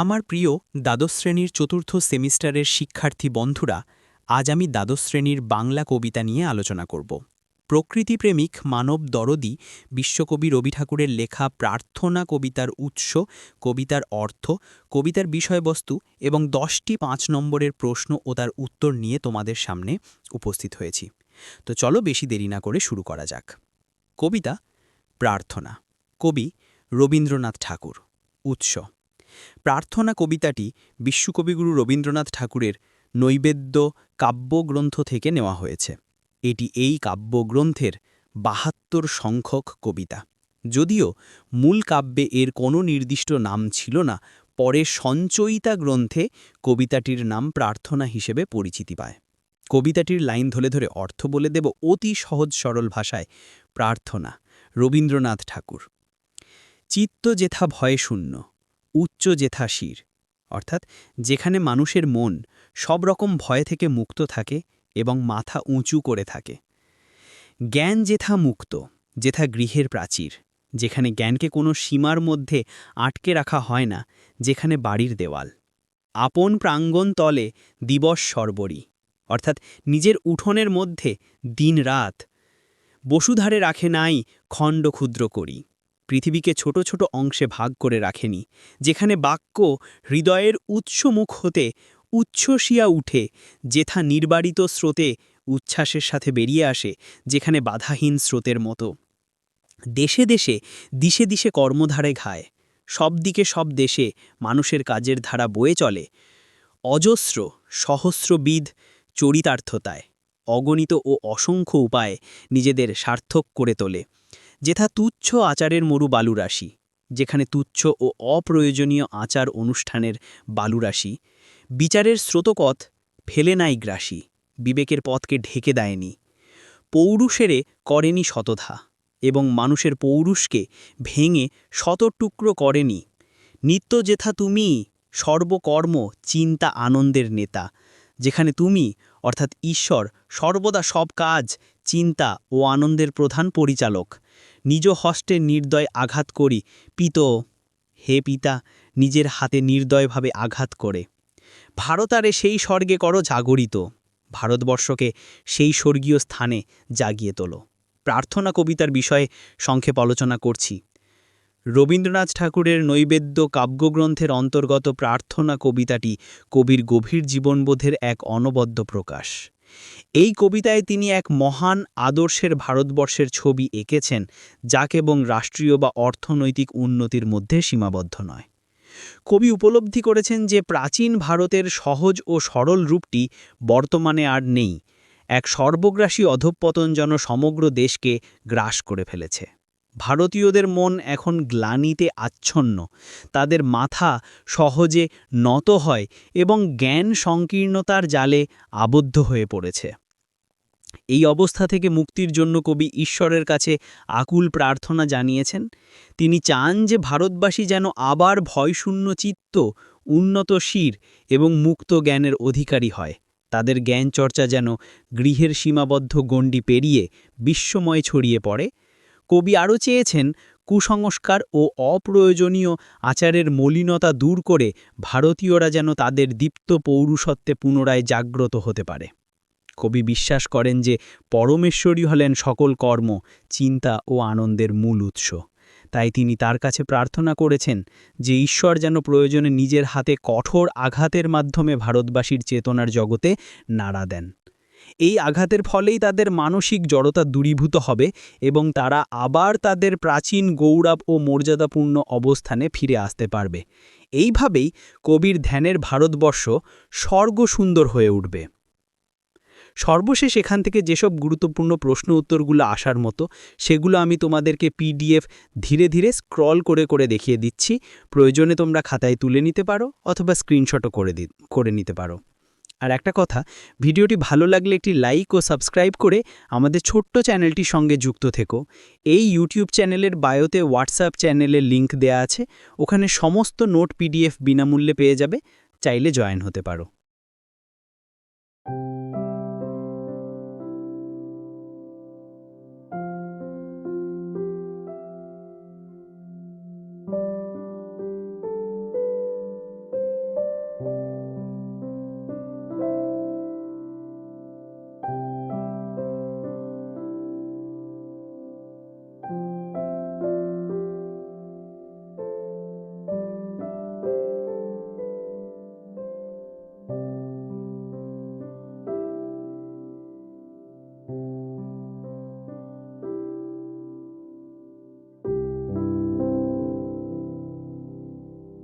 আমার প্রিয় দ্বাদশ শ্রেণির চতুর্থ সেমিস্টারের শিক্ষার্থী বন্ধুরা, আজ আমি দ্বাদশ শ্রেণির বাংলা কবিতা নিয়ে আলোচনা করব। প্রকৃতিপ্রেমিক মানব দরদি বিশ্বকবি রবি ঠাকুরের লেখা প্রার্থনা কবিতার উৎস, কবিতার অর্থ, কবিতার বিষয়বস্তু এবং দশটি পাঁচ নম্বরের প্রশ্ন ও তার উত্তর নিয়ে তোমাদের সামনে উপস্থিত হয়েছি। তো চলো বেশি দেরি না করে শুরু করা যাক। কবিতা, প্রার্থনা। কবি রবীন্দ্রনাথ ঠাকুর। উৎস প্রার্থনা কবিতাটি বিশ্বকবিগুরু রবীন্দ্রনাথ ঠাকুরের নৈবেদ্য কাব্যগ্রন্থ থেকে নেওয়া হয়েছে। এটি এই কাব্যগ্রন্থের বাহাত্তর সংখ্যক কবিতা। যদিও মূল কাব্যে এর কোনো নির্দিষ্ট নাম ছিল না, পরে সঞ্চয়িতা গ্রন্থে কবিতাটির নাম প্রার্থনা হিসেবে পরিচিতি পায়। কবিতাটির লাইন ধরে ধরে অর্থ বলে দেব অতি সহজ সরল ভাষায়, প্রার্থনা, রবীন্দ্রনাথ ঠাকুর। চিত্ত যেথা ভয়ে শূন্য উচ্চ যেথা শির অর্থাৎ যেখানে মানুষের মন সব রকম ভয় থেকে মুক্ত থাকে এবং মাথা উঁচু করে থাকে। জ্ঞান যেথা মুক্ত, যেথা গৃহের প্রাচীর, যেখানে জ্ঞানকে কোনো সীমার মধ্যে আটকে রাখা হয় না, যেখানে বাড়ির দেওয়াল। আপন প্রাঙ্গণ তলে দিবস সর্বরী, অর্থাৎ নিজের উঠোনের মধ্যে দিন রাত বসুধারে রাখে নাই খণ্ড ক্ষুদ্র করি। পৃথিবীকে ছোট ছোট অংশে ভাগ করে রাখেনি, যেখানে বাক্য হৃদয়ের উৎসমুখ হতে উচ্ছ্বসিয়া উঠে, যেথা নির্বাড়িত স্রোতে উচ্ছ্বাসের সাথে বেরিয়ে আসে, যেখানে বাধাহীন স্রোতের মতো। দেশে দেশে, দিশে দিশে কর্মধারে ঘায়, সব দিকে সব দেশে মানুষের কাজের ধারা বয়ে চলে, অজস্র সহস্রবিদ চরিতার্থতায়, অগণিত ও অসংখ্য উপায়ে নিজেদের সার্থক করে তোলে। যেথা তুচ্ছ আচারের মরু বালুরাশি, যেখানে তুচ্ছ ও অপ্রয়োজনীয় আচার অনুষ্ঠানের বালুরাশি, বিচারের স্রোতকথ ফেলে নাই গ্রাসী বিবেকের পথকে ঢেকে দেয়নি। পৌরুষেরে করেনি শতধা এবং মানুষের পৌরুষকে ভেঙে শতটুকরো করেনি। নিত্য যেথা তুমি, সর্বকর্ম চিন্তা আনন্দের নেতা, যেখানে তুমি, অর্থাৎ ঈশ্বর, সর্বদা সব কাজ, চিন্তা ও আনন্দের প্রধান পরিচালক নিজ হস্তে নির্দয় আঘাত করি। পিত, হে পিতা, নিজের হাতে নির্দয়ভাবে আঘাত করে। ভারতারে সেই স্বর্গে করো জাগরিত। ভারতবর্ষকে সেই স্বর্গীয় স্থানে জাগিয়ে তোলো। প্রার্থনা কবিতার বিষয়ে সংক্ষেপ আলোচনা করছি। রবীন্দ্রনাথ ঠাকুরের নৈবেদ্য কাব্যগ্রন্থের অন্তর্গত প্রার্থনা কবিতাটি কবির গভীর জীবনবোধের এক অনবদ্য প্রকাশ। এই কবিতায় তিনি এক মহান আদর্শের ভারতবর্ষের ছবি এঁকেছেন, যা কেবল রাষ্ট্রীয় বা অর্থনৈতিক উন্নতির মধ্যে সীমাবদ্ধ নয়। কবি উপলব্ধি করেছেন যে প্রাচীন ভারতের সহজ ও সরল রূপটি বর্তমানে আর নেই, এক সর্বগ্রাসী অধঃপতন যেন সমগ্র দেশকে গ্রাস করে ফেলেছে। ভারতীয়দের মন এখন গ্লানিতে আচ্ছন্ন। তাদের মাথা সহজে নত হয় এবং জ্ঞান সংকীর্ণতার জালে আবদ্ধ হয়ে পড়েছে। এই অবস্থা থেকে মুক্তির জন্য কবি ঈশ্বরের কাছে আকুল প্রার্থনা জানিয়েছেন, তিনি চান যে ভারতবাসী যেন আবার ভয়শূন্য চিত্ত, উন্নত শির এবং মুক্ত জ্ঞানের অধিকারী হয়। তাদের জ্ঞান চর্চা যেন গৃহের সীমাবদ্ধ গণ্ডি পেরিয়ে বিশ্বময় ছড়িয়ে পড়ে। কবি আরও চেয়েছেন, কুসংস্কার ও অপ্রয়োজনীয় আচারের মলিনতা দূর করে ভারতীয়রা যেন তাদের দীপ্ত পৌরুষত্বে পুনরায় জাগ্রত হতে পারে। কবি বিশ্বাস করেন যে পরমেশ্বরী হলেন সকল কর্ম, চিন্তা ও আনন্দের মূল উৎস। তাই তিনি তার কাছে প্রার্থনা করেছেন যে ঈশ্বর যেন প্রয়োজনে নিজের হাতে কঠোর আঘাতের মাধ্যমে ভারতবাসীর চেতনার জগতে নাড়া দেন। এই আঘাতের ফলেই তাদের মানসিক জড়তা দূরীভূত হবে এবং তারা আবার তাদের প্রাচীন গৌরব ও মর্যাদাপূর্ণ অবস্থানে ফিরে আসতে পারবে। এইভাবেই কবির ধ্যানের ভারতবর্ষ স্বর্গসুন্দর হয়ে উঠবে। সর্বশেষ এখান থেকে যেসব গুরুত্বপূর্ণ প্রশ্ন উত্তরগুলো আসার মতো, সেগুলো আমি তোমাদেরকে পিডিএফ ধীরে ধীরে স্ক্রল করে করে দেখিয়ে দিচ্ছি। প্রয়োজনে তোমরা খাতায় তুলে নিতে পারো অথবা স্ক্রিনশটও করে করে নিতে পারো। আর একটা কথা, ভিডিওটি ভালো লাগলে একটি লাইক ও সাবস্ক্রাইব করে আমাদের ছোট্ট চ্যানেলটির সঙ্গে যুক্ত থেকো। এই ইউটিউব চ্যানেলের বায়োতে হোয়াটসঅ্যাপ চ্যানেলের লিংক দেয়া আছে, ওখানে সমস্ত নোট পিডিএফ বিনামূল্যে পেয়ে যাবে, চাইলে জয়েন হতে পারো।